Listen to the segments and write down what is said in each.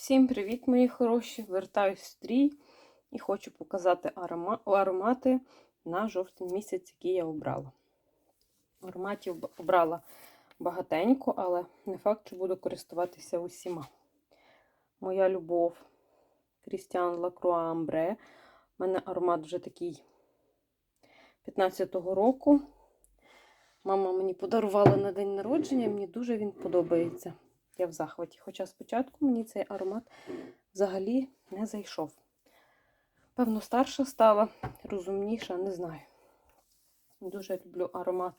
Всім привіт, мої хороші! Вертаюсь в стрій і хочу показати арома... аромати на жовтень місяць, які я обрала. Ароматів обрала багатенько, але не факт, що буду користуватися усіма. Моя любов Крістіан Лакруа Амбре. У мене аромат вже такий 15-го року. Мама мені подарувала на день народження, мені дуже він подобається. Я в захваті. Хоча спочатку мені цей аромат взагалі не зайшов. Певно, старша стала, розумніша, не знаю. Дуже люблю аромат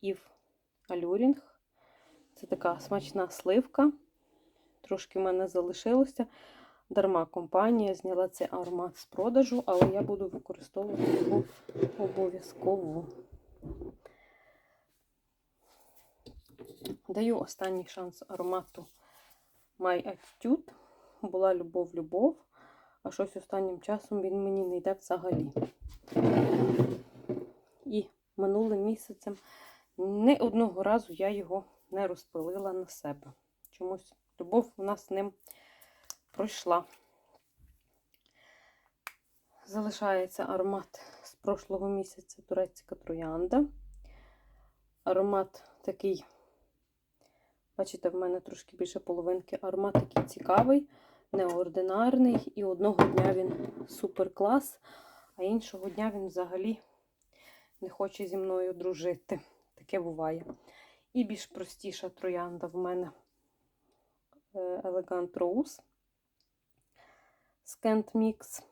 Ів Алюрінг. Це така смачна сливка. Трошки в мене залишилося. Дарма компанія зняла цей аромат з продажу, але я буду використовувати його обов'язково. Даю останній шанс аромату My Attitude. Була любов-любов, а щось останнім часом він мені не йде взагалі. І минулим місяцем не одного разу я його не розпилила на себе. Чомусь любов у нас з ним пройшла. Залишається аромат з прошлого місяця турецька троянда. Аромат такий. Бачите, в мене трошки більше половинки. Аромат такий цікавий, неординарний. І одного дня він супер клас, а іншого дня він взагалі не хоче зі мною дружити. Таке буває. І більш простіша троянда в мене е, Elegant Rose Scent Mix.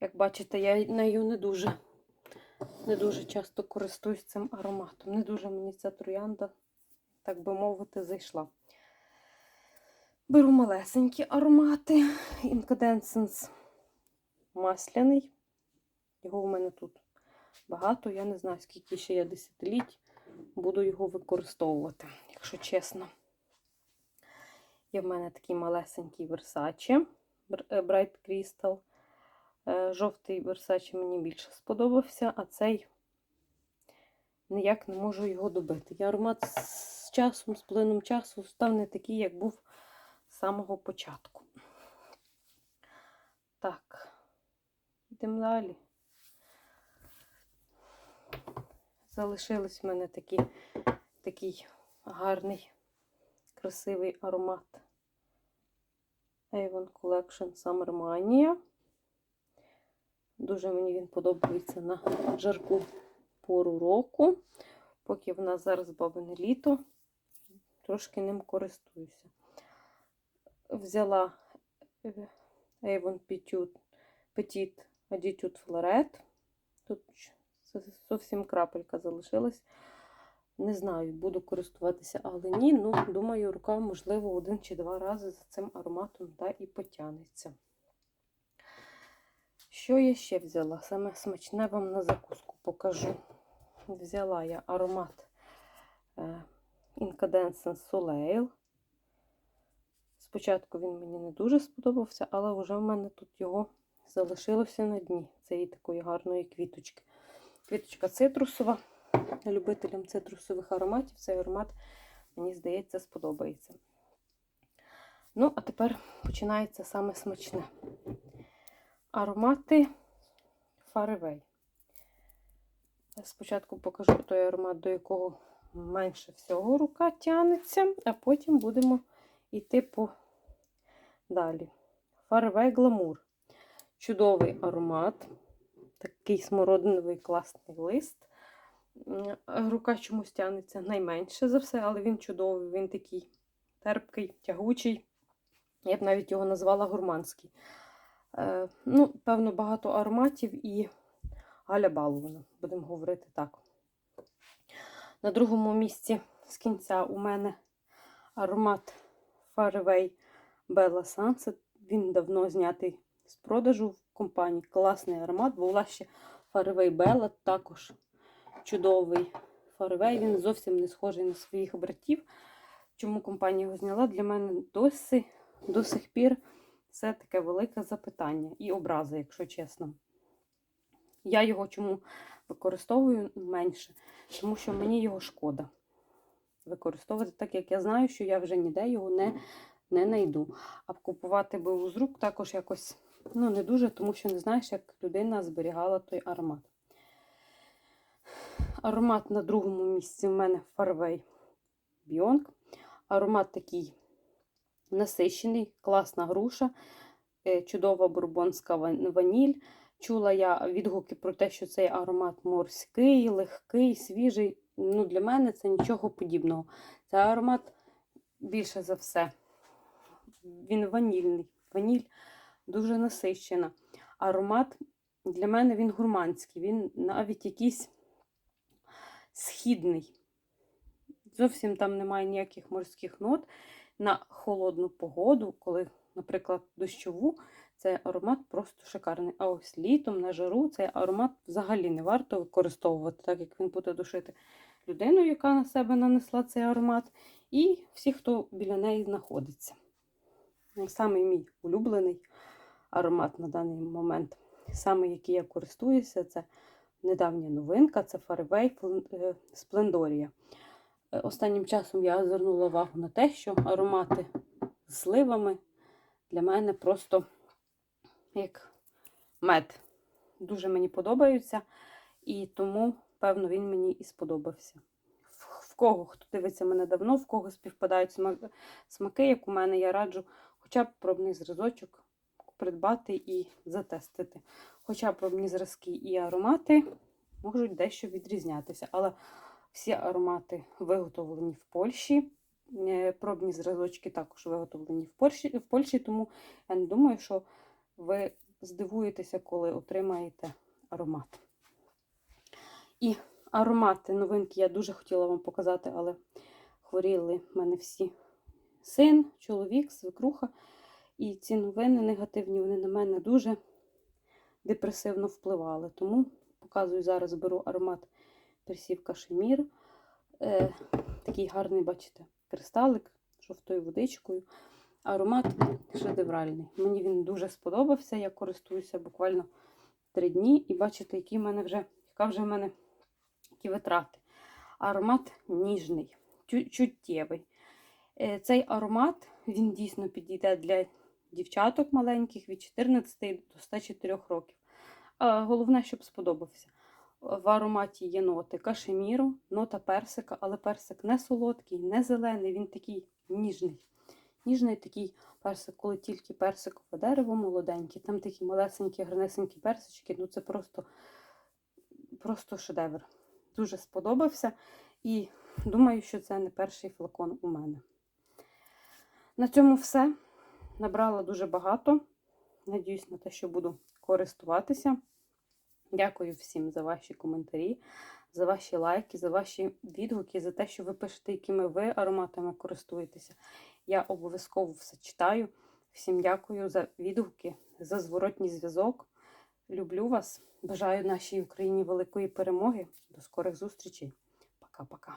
Як бачите, я нею не дуже, не дуже часто користуюсь цим ароматом. Не дуже мені ця троянда так би мовити, зайшла. Беру малесенькі аромати. Incandescence масляний. Його в мене тут багато. Я не знаю, скільки ще я десятиліть буду його використовувати, якщо чесно. Є в мене такий малесенький Versace Bright Crystal. Е, Жовтий Versace мені більше сподобався, а цей ніяк не можу його добити. Я аромат з часом, з плином часу став не такий, як був з самого початку. Так, йдемо далі. Залишились в мене такі, такий гарний, красивий аромат Avon Collection Summer Mania. Дуже мені він подобається на жарку пору року. Поки в нас зараз бабине літо, трошки ним користуюся. Взяла Avon Petit, Attitude Floret. Тут зовсім крапелька залишилась. Не знаю, буду користуватися, але ні. Ну, думаю, рука, можливо, один чи два рази за цим ароматом та і потягнеться. Що я ще взяла? Саме смачне вам на закуску покажу. Взяла я аромат Incandescent Soleil. Спочатку він мені не дуже сподобався, але вже в мене тут його залишилося на дні цієї такої гарної квіточки. Квіточка цитрусова. Любителям цитрусових ароматів цей аромат, мені здається, сподобається. Ну, а тепер починається саме смачне. Аромати Фаревей. Спочатку покажу той аромат, до якого менше всього рука тянеться, а потім будемо йти по далі. Фарвей Гламур. Чудовий аромат. Такий смородиновий класний лист. Рука чомусь тянеться найменше за все, але він чудовий, він такий терпкий, тягучий. Я б навіть його назвала гурманський. Е, ну, Певно, багато ароматів і Галя Балована, будемо говорити так. На другому місці з кінця у мене аромат Faraway Bella Sunset. Він давно знятий з продажу в компанії. Класний аромат. Була ще Faraway Bella, також чудовий Faraway. Він зовсім не схожий на своїх братів. Чому компанія його зняла? Для мене досі, до сих пір це таке велике запитання і образа, якщо чесно. Я його чому використовую менше, тому що мені його шкода. використовувати, так як я знаю, що я вже ніде його не, не знайду. А купувати БУ з рук також якось ну, не дуже, тому що не знаєш, як людина зберігала той аромат. Аромат на другому місці в мене Farway Beyond. Аромат такий насичений, класна груша, е, чудова бурбонська ваніль. Чула я відгуки про те, що цей аромат морський, легкий, свіжий. Ну, для мене це нічого подібного. Цей аромат більше за все. Він ванільний. Ваніль дуже насичена. Аромат для мене він гурманський, він навіть якийсь східний. Зовсім там немає ніяких морських нот. На холодну погоду, коли, наприклад, дощову, цей аромат просто шикарний. А ось літом на жару цей аромат взагалі не варто використовувати, так як він буде душити людину, яка на себе нанесла цей аромат, і всі, хто біля неї знаходиться. Самий мій улюблений аромат на даний момент, саме який я користуюся, це недавня новинка, це Fairway Fl- Splendoria. Е, Останнім часом я звернула увагу на те, що аромати з сливами для мене просто як мед. Дуже мені подобаються, і тому, певно, він мені і сподобався. В- кого, хто дивиться мене давно, в кого співпадають смаки, як у мене, я раджу хоча б пробний зразочок придбати і затестити. Хоча пробні зразки і аромати можуть дещо відрізнятися, але всі аромати виготовлені в Польщі. Е, Пробні зразочки також виготовлені в Польщі, в Польщі, тому я не думаю, що ви здивуєтеся, коли отримаєте аромат. І аромати новинки я дуже хотіла вам показати, але хворіли в мене всі син, чоловік, свекруха. І ці новини негативні, вони на мене дуже депресивно впливали. Тому показую зараз, беру аромат Персів Кашемір. Е, такий гарний, бачите, кристалик жовтою водичкою. Аромат шедевральний. Мені він дуже сподобався. Я користуюся буквально три дні. І бачите, які в мене вже, яка вже в мене які витрати. Аромат ніжний, чуттєвий. Е, Цей аромат він дійсно підійде для дівчаток маленьких від 14 до 104 років. Головне, щоб сподобався. В ароматі є ноти кашеміру, нота персика, але персик не солодкий, не зелений, він такий ніжний. Ніжний такий персик, коли тільки персикове дерево молоденьке, там такі малесенькі, гарнесенькі персички. Ну це просто, просто шедевр. Дуже сподобався. І думаю, що це не перший флакон у мене. На цьому все. Набрала дуже багато. Надіюсь на те, що буду користуватися. Дякую всім за ваші коментарі, за ваші лайки, за ваші відгуки, за те, що ви пишете, якими ви ароматами користуєтеся. Я обов'язково все читаю. Всім дякую за відгуки, за зворотній зв'язок. Люблю вас. Бажаю нашій Україні великої перемоги. До скорих зустрічей. Пока-пока.